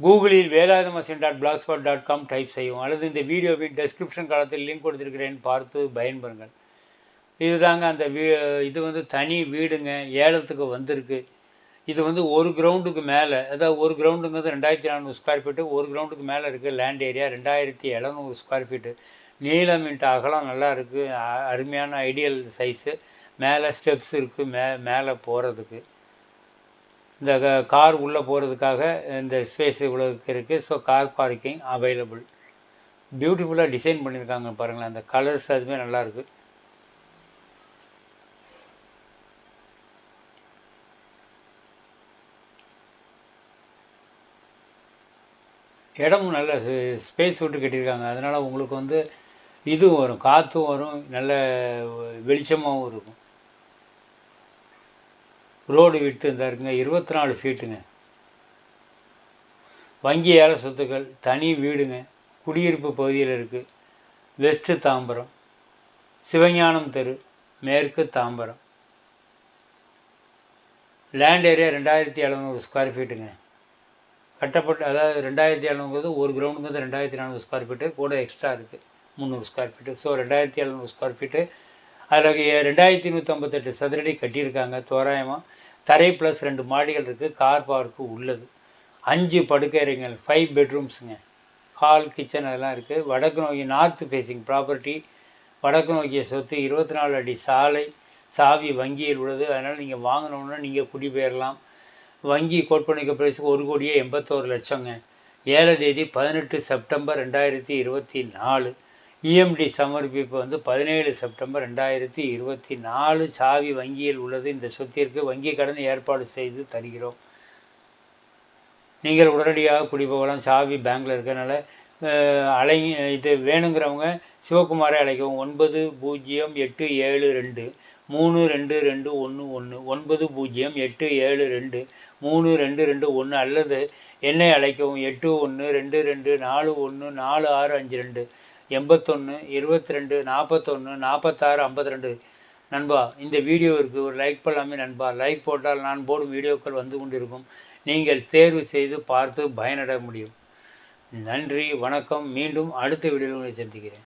கூகுளில் Velayutham dot blogspot dot com type செய்யும் அல்லது இந்த வீடியோவின் டெஸ்கிரிப்ஷன் காலத்தில் லிங்க் கொடுத்துருக்கிறேன் பார்த்து பயன்பெறுங்கள். இதுதாங்க அந்த வீ இது வந்து தனி வீடுங்க ஏலத்துக்கு வந்திருக்கு. இது வந்து ஒரு கிரவுண்டுக்கு மேலே அதாவது ஒரு கிரவுண்டுங்கிறது ரெண்டாயிரத்தி நானூறு ஸ்கொயர் ஃபீட்டு ஒரு கிரவுண்டுக்கு மேலே இருக்குது லேண்ட் ஏரியா ரெண்டாயிரத்தி எழுநூறு ஸ்கொயர் ஃபீட்டு நீளம் இன்ட்டு அகலம் நல்லா இருக்குது அருமையான ஐடியல் சைஸு மேலே ஸ்டெப்ஸ் இருக்குது மே மேலே போகிறதுக்கு இந்த கார் உள்ளே போகிறதுக்காக இந்த ஸ்பேஸ் இவ்வளோக்கு இருக்குது ஸோ கார் பார்க்கிங் அவைலபிள் பியூட்டிஃபுல்லாக டிசைன் பண்ணியிருக்காங்க பாருங்களேன். அந்த கலர்ஸ் அதுவுமே நல்லாயிருக்கு இடமும் நல்ல ஸ்பேஸ் விட்டு கட்டியிருக்காங்க. அதனால் உங்களுக்கு வந்து இதுவும் வரும். காற்றும் வரும். நல்ல வெளிச்சமாகவும் இருக்கும். ரோடு விட்டு இருந்தாருங்க இருபத்தி நாலு ஃபீட்டுங்க வங்கி ஏல சொத்துக்கள் தனி வீடுங்க குடியிருப்பு பகுதியில் இருக்குது வெஸ்ட்டு தாம்பரம் சிவஞானம் தெரு மேற்கு தாம்பரம். லேண்ட் ஏரியா ரெண்டாயிரத்தி எழுநூறு ஸ்கொயர் ஃபீட்டுங்க கட்டப்பட்ட அதாவது ரெண்டாயிரத்தி எழுநூறுங்கிறது ஒரு கிரவுண்டுங்கிறது ரெண்டாயிரத்தி நானூறு ஸ்கொயர் ஃபீட்டு கூட எக்ஸ்ட்ரா இருக்குது முந்நூறு ஸ்கொயர் ஃபீட்டு ஸோ ரெண்டாயிரத்தி எழுநூறு ஸ்கொயர் ஃபீட்டு அதில் ரெண்டாயிரத்தி நூற்றம்பத்தெட்டு சதுரடி கட்டியிருக்காங்க தோராயமாக தரை ப்ளஸ் ரெண்டு மாடிகள் இருக்குது கார் பார்க்கு உள்ளது. அஞ்சு படுக்கைறைகள் ஃபைவ் பெட்ரூம்ஸுங்க ஹால் கிச்சன் அதெல்லாம் இருக்குது வடக்கு நோக்கி நார்த் ஃபேஸிங் ப்ராப்பர்ட்டி வடக்கு நோக்கிய சொத்து இருபத்தி நாலு அடி சாலை சாவி வங்கியில் உள்ளது. அதனால் நீங்கள் வாங்கினோன்னா நீங்கள் குடிபெயரலாம். வங்கி கோட்பணிக்க பிரைஸுக்கு ஒரு கோடியே எண்பத்தோரு லட்சங்க. ஏழு தேதி பதினெட்டு செப்டம்பர் ரெண்டாயிரத்தி இருபத்தி நாலு. இஎம்டி சமர்ப்பிப்பு வந்து பதினேழு செப்டம்பர் ரெண்டாயிரத்தி இருபத்தி நாலு சாவி வங்கியில் உள்ளது. இந்த சொத்திற்கு வங்கி கடன் ஏற்பாடு செய்து தருகிறோம். நீங்கள் உடனடியாக குடிபோகலாம் சாவி பேங்க்கில் இருக்கிறனால அலை இது வேணுங்கிறவங்க சிவகுமாரை அழைக்கவும். ஒன்பது பூஜ்ஜியம் எட்டு ஏழு ரெண்டு மூணு ரெண்டு ரெண்டு ஒன்று ஒன்று ஒன்பது பூஜ்ஜியம் எட்டு ஏழு ரெண்டு மூணு ரெண்டு ரெண்டு ஒன்று அல்லது என்னை அழைக்கவும். எட்டு ஒன்று ரெண்டு ரெண்டு நாலு ஒன்று நாலு ஆறு அஞ்சு ரெண்டு. எண்பத்தொன்று இருபத்தி ரெண்டு நாற்பத்தொன்று நாற்பத்தாறு ஐம்பத்தி ரெண்டு நண்பா இந்த வீடியோவிற்கு ஒரு லைக் பண்ணலாமே நண்பா. லைக் போட்டால் நான் போடும் வீடியோக்கள் வந்து கொண்டிருக்கும். நீங்கள் தேர்வு செய்து பார்த்து பயனட முடியும். நன்றி வணக்கம். மீண்டும் அடுத்த வீடியோவில் சந்திக்கிறேன்.